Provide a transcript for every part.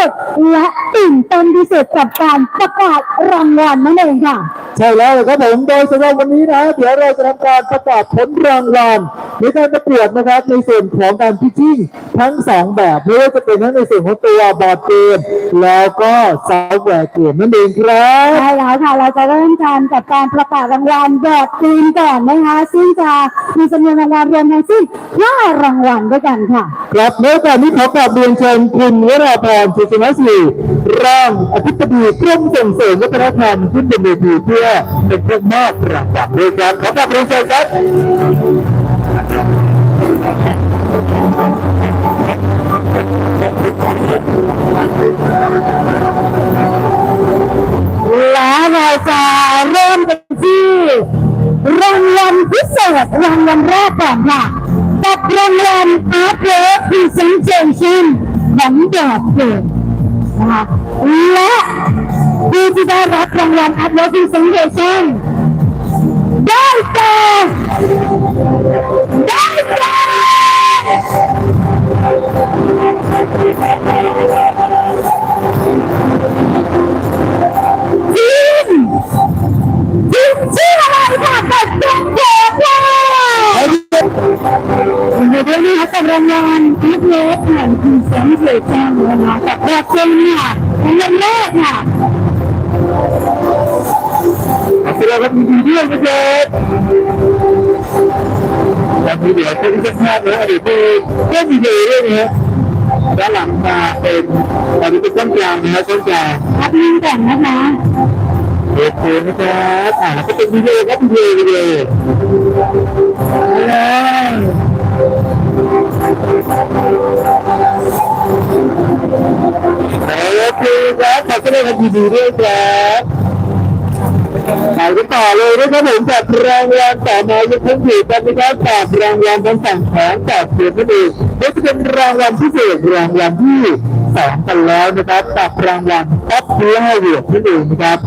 สุดและตื่นเต้นที่สุดกับการประกาศรางวัลนั่นเองค่ะ ใช่แล้วเลยครับผมโดยสำหรับวันนี้นะเดี๋ยวเราจะทำการประกาศผลรางวัลในการประกวดนะครับในส่วนของการพิชชิ่งทั้งสองแบบไม่ว่าจะเป็นทั้งในส่วนของตัวบอร์ดเกมแล้วก็ซอฟต์แวร์เกมนั่นเองครับใช่แล้วค่ะเราจะเริ่มกันกับการประกาศรางวัลบอร์ดทีมก่อนนะคะซึ่งจะมีจำนวนรางวัลรวมทั้งสิ้น5รางวัลด้วยกันค่ะครับในโอกาสนี้ขอกราบเรียนเชิญคุณวราพรสุสนสิริรองอธิบดีกรมส่งเสริมวัฒนธรรมขึ้นบนเวทีเพื่อเป็นผู้มอบรางวัลด้วยครับขอกราบเรียนเชิญครับและเราจะเริ่มกันที่รางวัลพิเศษรางวัลแรกก่อนค่ะกับรางวัล Art Work Presentation ของดอกเกิด นะคะและผู้ที่ได้รับรางวัล Art Work Presentation ได้แก่ได้แก่ทีมทีมชื่ออะไรค่ะกับดอกเกิด ค่ะวันนี้ด้วยนะคะกับรางวัลพิเศษแห่งคุณแสงเสดแจ้งนะคะกับรอบเชิญค่ะรางวัลแรกค่ะแสดงความยินดีด้วยนะครับแล้วมีเดี๋ยวจะที่จะพลาดนะเดี๋ยวมีเล่นวิดีโอด้วยนะฮะด้านหลังมาเป็นตอนนี้เป็นต้นกลางนะฮะต้นกลางพักนิ่งก่อนนะคะโอเคนะครับอ่าแล้วก็เป็นวิดีโอครับวิดีโอวิดีโอ โอเคครับขอแสดงความยินดีด้วยครับไปกันต่อเลยนะครับผมกับรางวัลต่อมายังคงอยู่กันนะครับกับรางวัลทั้งฝั่งของกับเสียงนั่นเองและจะเป็นรางวัลพิเศษรางวัลที่สองกันแล้วนะครับกับรางวัลท็อปไลท์เวิร์ดนั่นเองนะครับ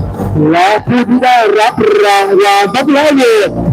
และผู้ที่ได้รับรางวัลท็อปไลเวิร์ดด้แก่ทีมมิดเดิลเพลย์เจ็ดเพนขอแสดงความยินดีด้วยค่ะเขาจะได้รับยิน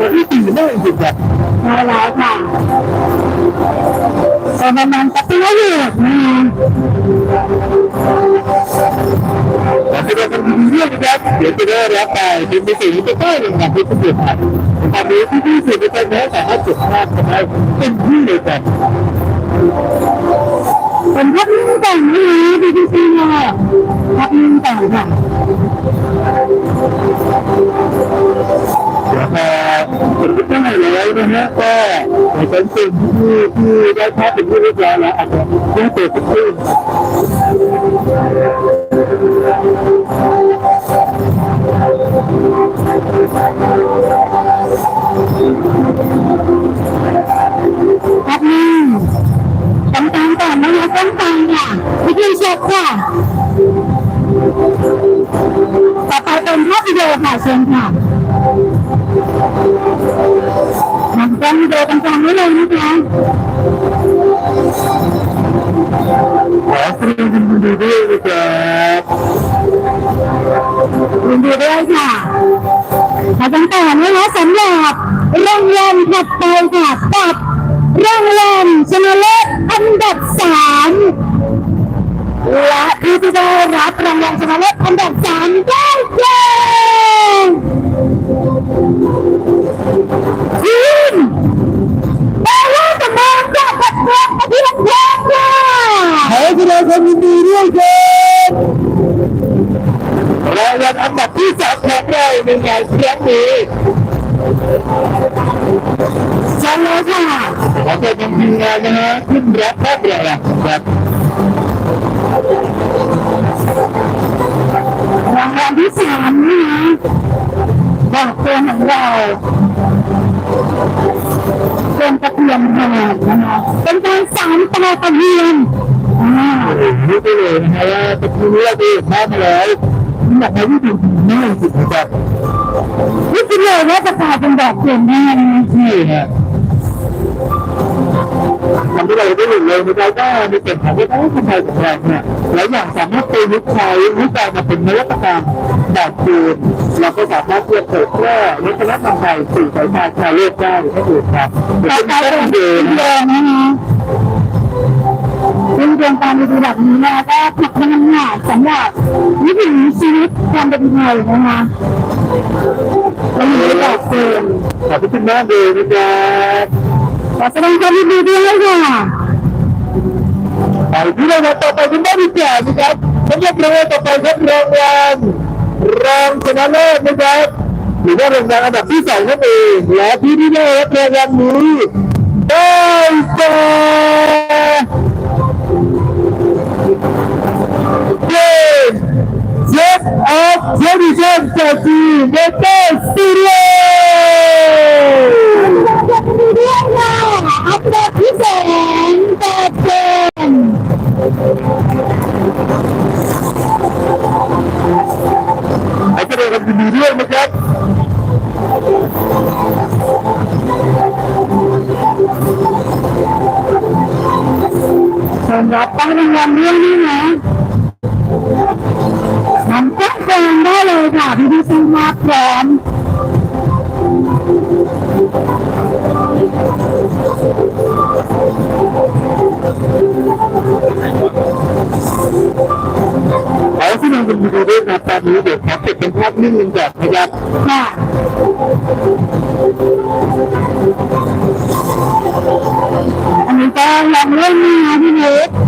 วันที่ดีมากจริงๆครับใช่แล้วค่ะประมาณสักปีละหยดนะคะแสดงความยินดีด้วยนะครับเดี๋ยวจะได้รับไปเป็นในสิ่งที่จะได้รางวัลที่สุดท้ายตอนนี้ที่ที่สุดในการแม้สามารถจดพลากันได้เป็นที่เลยครับเป็นพักนิ่งก่อนนะคะดีที่สุดเลยพักนิ่งก่อนค่ะ เดี๋ยวพอคนที่ได้แล้วนะฮะก็ในชั้นสิ่งที่ที่ได้ภาพเป็นที่เรียบร้อยแล้วอาจจะต้องเปิดสักครู่พักนิ่งต้องตามก่อนนะคะต้องตามค่ะวิธีเช็คค่ะต่อไปเป็นภาพวิดีโอค่ะเชิญค่ะ ทำกล้องวิดีโอกันกลางไว้เลยนะคะขอแสดงความยินดีด้วยนะครับยินดีด้วยค่ะขอตั้งแต่นะคะสำหรับโรางวัลถัดไปค่ะกับรางวัลชนะเลิศอันดับสามและผู้ที่ได้รับรางวัลชนะเลิศอันดับสามได้ อันดับที่สามของเราในงานครั้งนี้ใช่แล้วค่ะขอเชิญทีมงานนะฮะขึ้นรับภาพรางวัลครับรางวัลที่สามนะคะบอกตัวของเราเป็นตะเพียนทองนะคะเป็นการสามต่อตะเพียนอ่ารู้ไปเลยนะฮะว่าตะเกี้นี้เราไปเห็นภาพมาแล้ว อยากให้ที่ดูดีมากจริงๆนะครับนี่คิดเลยว่าจะกลายเป็นแบบเปลี่ยนแน่เลยใช่ฮะทำให้เราได้เห็นเลยนะครับว่าในส่วนของวัฒนธรรมไทยของเราเนี่ยหลายอย่างสามารถประยุกต์ใช้ให้กลายมาเป็นนวัตกรรมแบบจูนเราก็สามารถเทียบเผยแพร่วัฒนธรรมไทยสู่สายตาชาวโลกได้นั่นเอครับเป็นไปต้เป็นนเดินเดิมนะคะ เป็นโครงการดีๆแบบนี้นะคะก็ผลักดันหนักสำหรับวิถีชีวิตความเป็นไทยนะคะเราอยู่แบบเดิมขอบคุณมากเลยนะครับขอแสดงความยินดีด้วยค่ะไปที่เราต่อไปคุณได้ดีกว่านะครับสำหรับรางวัลต่อไปครับรางวัลรองชนะเลิศนะครับหรือว่ารางวัลอันดับที่สองนั่นเองและที่ที่ได้รับรางวัลนี้ได้แก่ เย้เจ็ดออฟเทนิชันจากทีมเมเตอร์ สตูดิโอขอบคุณด้วยค่ะอัปเดตพิเศษแปดเกมให้แสดงความยินดีด้วยนะครับสำตั้งรางวัลงนี้นะทำตั้งแรงได้เลยค่ะพี่พี่ซื้อมาพร้อมขอแสดงความยินดีด้วยครับตอนนี้เดี๋ยวขอเก็บเป็นภาพนิ่งหนึ่งก่อนนะครับค่ะอันนี้ก็ลองเล่นมาอันนี้เป็นแค่วิดีโอครับสุภาพนะฮะอ่าเป็นงานนะเป็นงานที่เรียบเลยมีเป็นนิดเป็นนิดนิดหนึ่งโองนี้นะครับแล้วเราไปกั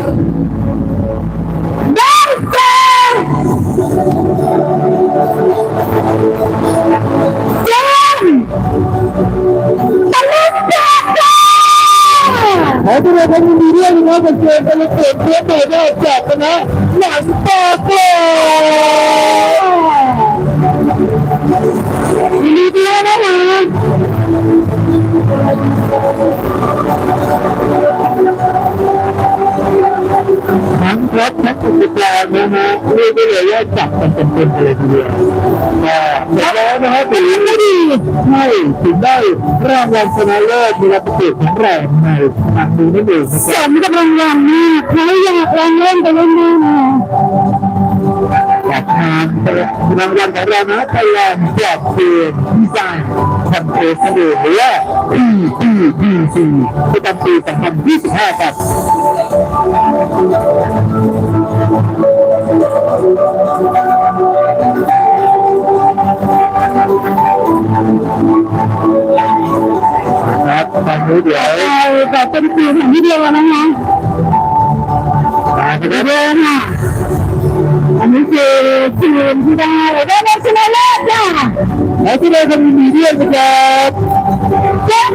ขอแสดงความยินดีด้วยนะครับกับเกมเป็นเกมเพื่อเปิดได้จากคณะหนังโปโกยินดีด้วยนะคะทั้งรบทั้งอุปกรณ์นะฮะ เรียกได้เลยว่าจับกันเต็มๆเลยทีเดียวก็เสร็จแล้วนะฮะถือไดีใช่ถึงได้รางวัลชนะเลิศในรับประกวดของเราในครั้งนี้นั่นเองนะคสมกับรางวัลมากใครอยากลองเล่นไปเล่นได้นะจากทางรางวัลของเรานะไทยแลนด์แจกเกมดีไซน์คอนเทสต์หรือว่า PPPC ประจำปี2025ครับ ครับตอนนี้เดี๋ยวเราแบบเป็นทีมของพี่เดียวนะคะมาคพี่รับเดียวค่ะอันนี้คือทีมที่ได้ได้ในชนะเลิศค่ะและที่เราทำยินดีด้วยนะครับเจ็บ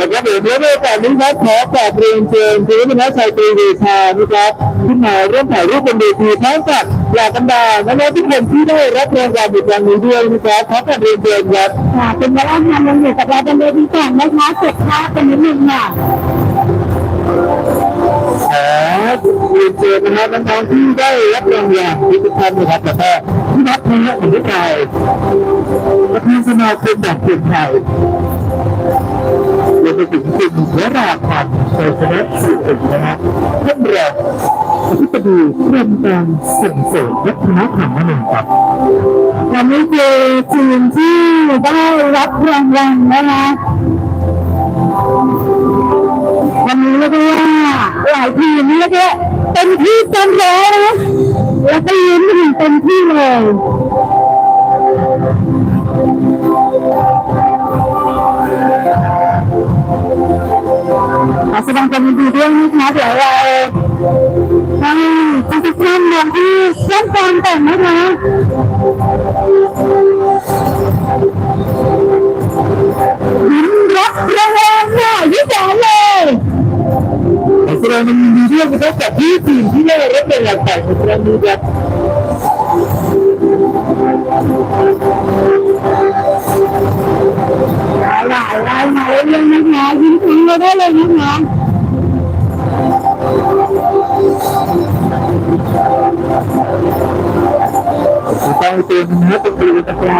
เอาละครับเดี๋ยวเมื่อโอกาสนี้ครับขอกราบเรียนเชิญคุณวัฒนชัยตรีเวชานะครับขึ้นมาร่วมถ่ายรูปบนเวทีพร้อมกับเหล่าบรรดาน้องๆทุกคนที่ได้รับรางวัลในครั้งนี้ด้วยนะครับขอกราบเรียนเชิญครับค่ะเป็นเวลางานยังอยู่กับเราเป็นเวทีแข่งนะคะเสร็จค่าเป็นนิดนึงค่ะขอเรียนเชิญนะครับน้องๆที่ได้รับรางวัลทุกท่านนะครับแล้วก็ที่นักเรียนของทุกท่านประธานสมาคมแบบเปลี่ยนไทย วมไปถึงคุณวราพันธ์โสชนะสุขนะครับท่านรองอธิบดีกรมการส่งเสริมวัฒนธรรมนั่นเองครับวันนี้คือทีมที่ได้รับรางวัลนะคะวันนี้เรียกได้ว่าหลายทีมเรียกได้เต็มที่เต็มร้อยนะแล้วก็ยืนถึงเต็มที่เลย ขอแสดงความยินดีด้วยนะคะเดี๋ยวเราให้ทุกท่านลงที่เริ่มการแต่ง นะคะยิ้มรับรางวัลค่ะ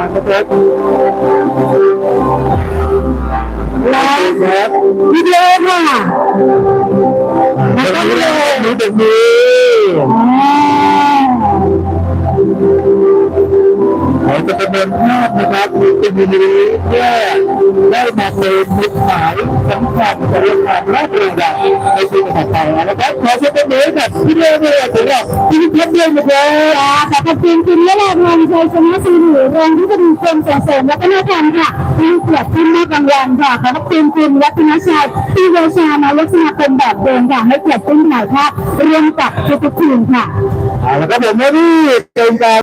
ยิ่งใหญ่เลยข อแสดงความยินดีด้วยนะครับกับที่ทีมที่ได้รับรางวัลแต่งในครั้งนี้ครับหมาเรื่อยๆนะคะยิ้มถึงเราได้เลยนะเรียมนะเป็นบริเวณตรงกางนะครับแล้วครับวิดีโอค่ะแล้วก็เลยมือแบบนี้อ่าเราจะเมินภาพนะครับมีเรียได้มาเป็นมุดหมายสำคัญสำหรับการรับรางในปีต่อไปนะครับขอเชิญเป็นมือกับพี่เลี้ยงเลยสำหรับพี่เลี้ยงด้วยนะครับขอบคุณคุณยะลาพรชัยชนะศรีหรือรองที่ปรึกษากรมส่งเสริมวัฒนธรรมค่ะที่เกียรติขึ้นมอบรางวัลค่ะขอบคุณคุณวัฒนชัยที่เวชานายกสมาคมแบบเดิมค่ะให้เกียรติขึ้นถ่ายภาพร่วมกับทุกๆทีมค่ะเอาละครับผมและนี่เป็นการ